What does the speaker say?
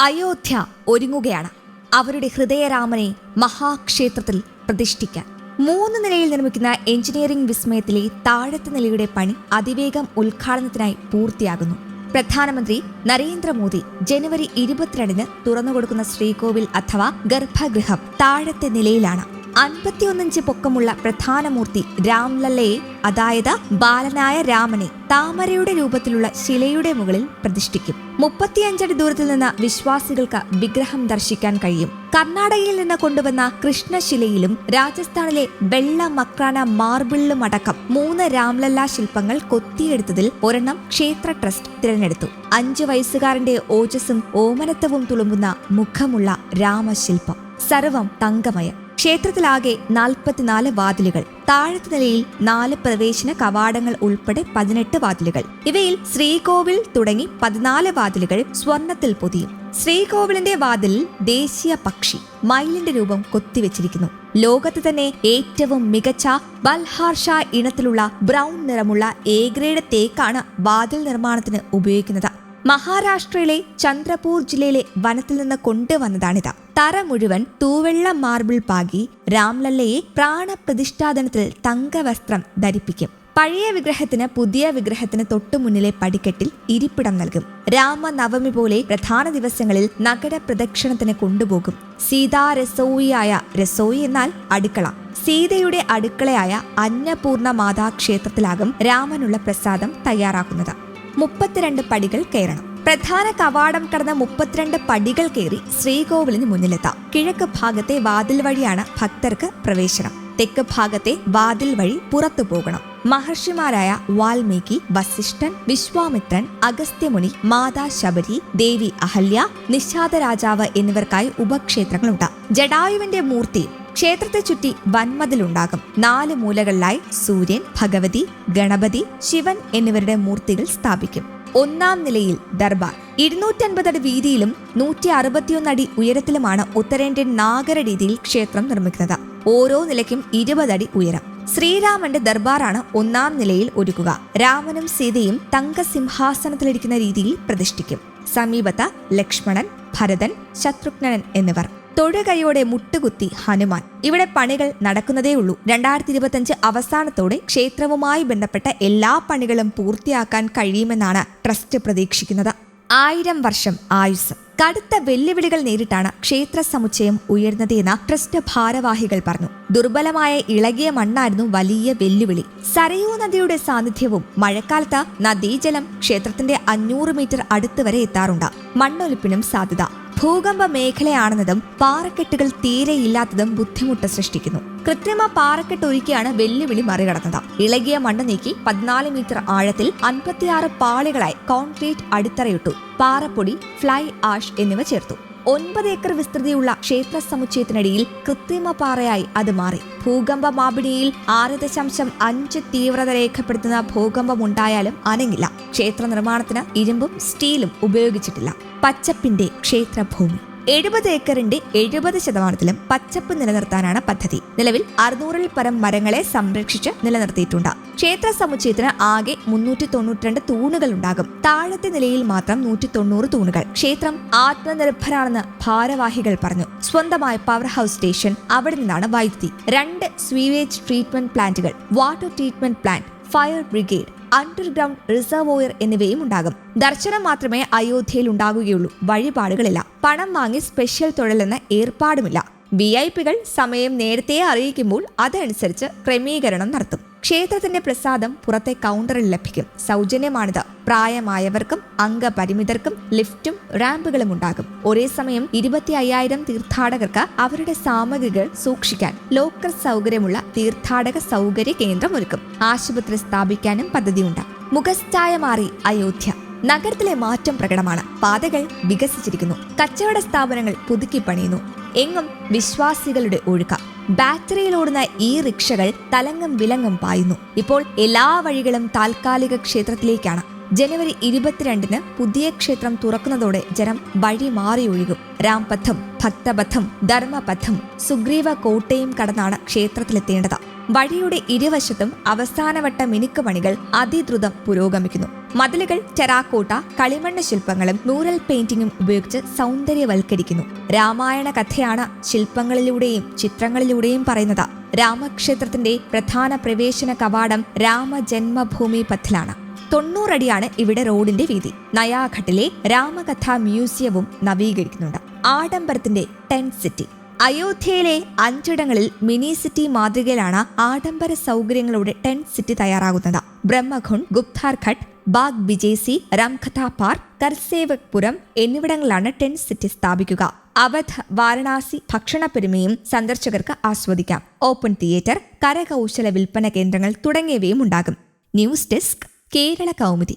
അയോധ്യ ഒരുങ്ങുകയാണ്. അവരുടെ ഹൃദയരാമനെ മഹാക്ഷേത്രത്തിൽ പ്രതിഷ്ഠിക്കാൻ. മൂന്ന് നിലയിൽ നിർമ്മിക്കുന്ന എഞ്ചിനീയറിംഗ് വിസ്മയത്തിലെ താഴത്തെ നിലയുടെ പണി അതിവേഗം ഉദ്ഘാടനത്തിനായി പൂർത്തിയാകുന്നു. പ്രധാനമന്ത്രി നരേന്ദ്രമോദി ജനുവരി ഇരുപത്തിരണ്ടിന് തുറന്നുകൊടുക്കുന്ന ശ്രീകോവിൽ അഥവാ ഗർഭഗൃഹം താഴത്തെ നിലയിലാണ്. അൻപത്തിയൊന്നിഞ്ച് പൊക്കമുള്ള പ്രധാനമൂർത്തി രാംലല്ലയെ അതായത് ബാലനായ രാമനെ താമരയുടെ രൂപത്തിലുള്ള ശിലയുടെ മുകളിൽ പ്രതിഷ്ഠിക്കും. മുപ്പത്തിയഞ്ചടി ദൂരത്തിൽ നിന്ന് വിശ്വാസികൾക്ക് വിഗ്രഹം ദർശിക്കാൻ കഴിയും. കർണാടകയിൽ നിന്ന് കൊണ്ടുവന്ന കൃഷ്ണശിലയിലും രാജസ്ഥാനിലെ വെള്ള മക്രാന മാർബിളിലും അടക്കം മൂന്ന് രാംലല്ല ശില്പങ്ങൾ കൊത്തിയെടുത്തതിൽ ഒരെണ്ണം ക്ഷേത്ര ട്രസ്റ്റ് തിരഞ്ഞെടുത്തു. അഞ്ചു വയസ്സുകാരന്റെ ഓജസ്സും ഓമനത്വവും തുളുമ്പുന്ന മുഖമുള്ള രാമശില്പം. സർവം തങ്കമയം. ക്ഷേത്രത്തിലാകെ നാൽപ്പത്തിനാല് വാതിലുകൾ. താഴത്തെ നിലയിൽ നാല് പ്രവേശന കവാടങ്ങൾ ഉൾപ്പെടെ പതിനെട്ട് വാതിലുകൾ. ഇവയിൽ ശ്രീകോവിൽ തുടങ്ങി പതിനാല് വാതിലുകൾ സ്വർണത്തിൽ പൊതിയും. ശ്രീകോവിലിന്റെ വാതിലിൽ ദേശീയ പക്ഷി മയിലിന്റെ രൂപം കൊത്തിവെച്ചിരിക്കുന്നു. ലോകത്ത് തന്നെ ഏറ്റവും മികച്ച ബൽഹാർഷ ഇനത്തിലുള്ള ബ്രൗൺ നിറമുള്ള എ ഗ്രേഡ് തേക്കാണ് വാതിൽ നിർമ്മാണത്തിന് ഉപയോഗിക്കുന്നത്. മഹാരാഷ്ട്രയിലെ ചന്ദ്രപൂർ ജില്ലയിലെ വനത്തിൽ നിന്ന് കൊണ്ടുവന്നതാണിത്. തറ മുഴുവൻ തൂവെള്ള മാർബിൾ പാകി രാംലല്ലയെ പ്രാണപ്രതിഷ്ഠാദനത്തിൽ തങ്കവസ്ത്രം ധരിപ്പിക്കും. പഴയ വിഗ്രഹത്തിന് പുതിയ വിഗ്രഹത്തിന് തൊട്ടു മുന്നിലെ പടിക്കെട്ടിൽ ഇരിപ്പിടം നൽകും. രാമനവമി പോലെ പ്രധാന ദിവസങ്ങളിൽ നഗര പ്രദക്ഷിണത്തിന് കൊണ്ടുപോകും. സീതാ രസോയിയായ രസോയി എന്നാൽ അടുക്കള. സീതയുടെ അടുക്കളയായ അന്നപൂർണ മാതാ ക്ഷേത്രത്തിലാകും രാമനുള്ള പ്രസാദം തയ്യാറാക്കുന്നത്. മുപ്പത്തിരണ്ട് പടികൾ കയറണം. പ്രധാന കവാടം കടന്ന മുപ്പത്തിരണ്ട് പടികൾ കയറി ശ്രീകോവിലിന് മുന്നിലെത്താം. കിഴക്ക് ഭാഗത്തെ വാതിൽ വഴിയാണ് ഭക്തർക്ക് പ്രവേശനം. തെക്ക് ഭാഗത്തെ വാതിൽ വഴി പുറത്തു പോകണം. മഹർഷിമാരായ വാൽമീകി വസിഷ്ഠൻ വിശ്വാമിത്രൻ അഗസ്ത്യമുനി മാതാ ശബരി ദേവി അഹല്യ നിഷാദ രാജാവ് എന്നിവർക്കായി ഉപക്ഷേത്രങ്ങളുണ്ട്. ജഡായുവിന്റെ മൂർത്തി ക്ഷേത്രത്തെ ചുറ്റി വൻമതിലുണ്ടാകും. നാല് മൂലകളിലായി സൂര്യൻ ഭഗവതി ഗണപതി ശിവൻ എന്നിവരുടെ മൂർത്തികൾ സ്ഥാപിക്കും. ഒന്നാം നിലയിൽ ദർബാർ. ഇരുന്നൂറ്റൻപത് അടി വീതിയിലും നൂറ്റി അറുപത്തിയൊന്ന് അടി ഉയരത്തിലുമാണ് ഉത്തരേന്ത്യൻ നാഗര രീതിയിൽ ക്ഷേത്രം നിർമ്മിക്കുന്നത്. ഓരോ നിലയ്ക്കും ഇരുപതടി ഉയരം. ശ്രീരാമന്റെ ദർബാറാണ് ഒന്നാം നിലയിൽ ഒരുക്കുക രാമനും സീതയും തങ്കസിംഹാസനത്തിലിരിക്കുന്ന രീതിയിൽ പ്രതിഷ്ഠിക്കും. സമീപത്ത് ലക്ഷ്മണൻ ഭരതൻ ശത്രുഘ്നൻ എന്നിവർ. തൊഴുകൈയോടെ മുട്ടുകുത്തി ഹനുമാൻ. ഇവിടെ പണികൾ നടക്കുന്നതേയുള്ളൂ. രണ്ടായിരത്തി ഇരുപത്തിയഞ്ച് അവസാനത്തോടെ ക്ഷേത്രവുമായി ബന്ധപ്പെട്ട എല്ലാ പണികളും പൂർത്തിയാക്കാൻ കഴിയുമെന്നാണ് ട്രസ്റ്റ് പ്രതീക്ഷിക്കുന്നത്. ആയിരം വർഷം ആയുസ് കടുത്ത വെല്ലുവിളികൾ നേരിട്ടാണ് ക്ഷേത്ര സമുച്ചയം ഉയർന്നത് ട്രസ്റ്റ് ഭാരവാഹികൾ പറഞ്ഞു. ദുർബലമായ ഇളകിയ മണ്ണായിരുന്നു വലിയ വെല്ലുവിളി. സരയൂ നദിയുടെ സാന്നിധ്യവും മഴക്കാലത്ത് നദീജലം ക്ഷേത്രത്തിന്റെ അഞ്ഞൂറ് മീറ്റർ അടുത്ത് വരെ എത്താറുണ്ട്. മണ്ണൊലിപ്പിനും സാധ്യത. ഭൂകമ്പ മേഖലയാണെന്നതും പാറക്കെട്ടുകൾ തീരെയില്ലാത്തതും ബുദ്ധിമുട്ട് സൃഷ്ടിക്കുന്നു. കൃത്രിമ പാറക്കെട്ട് ഒരുക്കിയാണ് വെല്ലുവിളി മറികടന്നത്. ഇളകിയ മണ്ണ് നീക്കി പതിനാല് മീറ്റർ ആഴത്തിൽ അൻപത്തിയാറ് പാളികളായി കോൺക്രീറ്റ് അടിത്തറയിട്ടു. പാറപ്പൊടി ഫ്ലൈ ആഷ് എന്നിവ ചേർത്തു. ഒൻപത് ഏക്കർ വിസ്തൃതിയുള്ള ക്ഷേത്ര സമുച്ചയത്തിനടിയിൽ കൃത്രിമ പാറയായി അത് മാറി. ഭൂകമ്പ മാപിടിയിൽ ആറ് ദശാംശം അഞ്ച് തീവ്രത രേഖപ്പെടുത്തുന്ന ഭൂകമ്പം ഉണ്ടായാലും അനങ്ങില്ല. ക്ഷേത്ര നിർമ്മാണത്തിന് ഇരുമ്പും സ്റ്റീലും ഉപയോഗിച്ചിട്ടില്ല. പച്ചപ്പിന്റെ ക്ഷേത്രഭൂമി. എഴുപത് ഏക്കറിന്റെ എഴുപത് ശതമാനത്തിലും പച്ചപ്പ് നിലനിർത്താനാണ് പദ്ധതി. നിലവിൽ അറുന്നൂറിൽ പരം മരങ്ങളെ സംരക്ഷിച്ച് നിലനിർത്തിയിട്ടുണ്ട്. ക്ഷേത്ര സമുച്ചയത്തിന് ആകെ മുന്നൂറ്റി തൊണ്ണൂറ്റിരണ്ട് തൂണുകൾ ഉണ്ടാകും താഴത്തെ നിലയിൽ മാത്രം നൂറ്റി തൊണ്ണൂറ് തൂണുകൾ. ക്ഷേത്രം ആത്മനിർഭരാണെന്ന് ഭാരവാഹികൾ പറഞ്ഞു. സ്വന്തമായ പവർ ഹൗസ് സ്റ്റേഷൻ അവിടെ നിന്നാണ് വൈദ്യുതി. രണ്ട് സ്വീവേജ് ട്രീറ്റ്മെന്റ് പ്ലാന്റുകൾ. Water treatment plant fire brigade underground reservoir എന്നിവയും ഉണ്ടാകും. ദർശനം മാത്രമേ അയോധ്യയിൽ ഉണ്ടാകുകയുള്ളൂ. വഴിപാടുകളില്ല. പണം വാങ്ങി സ്പെഷ്യൽ തൊഴിലെന്ന ഏർപ്പാടുമില്ല. വി ഐ പികൾ സമയം നേരത്തെ അറിയിക്കുമ്പോൾ അതനുസരിച്ച് ക്രമീകരണം നടത്തും. ക്ഷേത്രത്തിന്റെ പ്രസാദം പുറത്തെ കൗണ്ടറിൽ ലഭിക്കും. സൗജന്യമാണിത്. പ്രായമായവർക്കും അംഗപരിമിതർക്കും ലിഫ്റ്റും റാമ്പുകളും ഉണ്ടാകും. ഒരേ സമയം ഇരുപത്തി അയ്യായിരം തീർത്ഥാടകർക്ക് അവരുടെ സാമഗ്രികൾ സൂക്ഷിക്കാൻ ലോക്കർ സൗകര്യമുള്ള തീർത്ഥാടക സൗകര്യ കേന്ദ്രം ഒരുക്കും ആശുപത്രി സ്ഥാപിക്കാനും പദ്ധതിയുണ്ട്. മുഖസ്ഥായ മാറി അയോധ്യ. നഗരത്തിലെ മാറ്റം പ്രകടമാണ്. പാതകൾ വികസിച്ചിരിക്കുന്നു. കച്ചവട സ്ഥാപനങ്ങൾ പുതുക്കി പണിയുന്നു. എങ്ങും വിശ്വാസികളുടെ ഒഴുക്ക. ബാറ്ററിയിലോടുന്ന ഈ റിക്ഷകൾ തലങ്ങും വിലങ്ങും പായുന്നു. ഇപ്പോൾ എല്ലാ വഴികളും താൽക്കാലിക ക്ഷേത്രത്തിലേക്കാണ്. ജനുവരി ഇരുപത്തിരണ്ടിന് പുതിയ ക്ഷേത്രം തുറക്കുന്നതോടെ ജനം വഴി മാറിയൊഴുകും രാംപഥം ഭക്തപഥം ധർമ്മപഥം സുഗ്രീവ കോട്ടയും കടന്നാണ് ക്ഷേത്രത്തിലെത്തേണ്ടത്. വഴിയുടെ ഇരുവശത്തും അവസാനവട്ട മിനുക്ക് പണികൾ അതിദ്രുതം പുരോഗമിക്കുന്നു. മതിലുകൾ ടെറാക്കോട്ട കളിമണ്ണ് ശില്പങ്ങളും മ്യൂറൽ പെയിന്റിങ്ങും ഉപയോഗിച്ച് സൗന്ദര്യവൽക്കരിക്കുന്നു. രാമായണ കഥയാണ് ശില്പങ്ങളിലൂടെയും ചിത്രങ്ങളിലൂടെയും പറയുന്നത്. രാമക്ഷേത്രത്തിന്റെ പ്രധാന പ്രവേശന കവാടം രാമജന്മഭൂമി പഥിലാണ്. തൊണ്ണൂറടിയാണ് ഇവിടെ റോഡിന്റെ വീതി. നയാഘട്ടിലെ രാമകഥാ മ്യൂസിയവും നവീകരിക്കുന്നുണ്ട്. ആഡംബരത്തിന്റെ ടെൻ സിറ്റി. അയോധ്യയിലെ അഞ്ചിടങ്ങളിൽ മിനി സിറ്റി മാതൃകയിലാണ് ആഡംബര സൗകര്യങ്ങളോടെ ടെൻ സിറ്റി തയ്യാറാകുന്നത്. ബ്രഹ്മഖുൺ ഗുപ്താർഘട്ട് ബാഗ് ബിജേസി രാംകഥ പാർക്ക് കർസേവക്പുരം എന്നിവിടങ്ങളിലാണ് ടെൻ സിറ്റി സ്ഥാപിക്കുക. അവധ് വാരണാസി ഭക്ഷണപ്പെരുമയും സന്ദർശകർക്ക് ആസ്വദിക്കാം. ഓപ്പൺ തിയേറ്റർ കരകൗശല വിൽപ്പന കേന്ദ്രങ്ങൾ തുടങ്ങിയവയും ഉണ്ടാകും. News desk Kerala Kaumudi.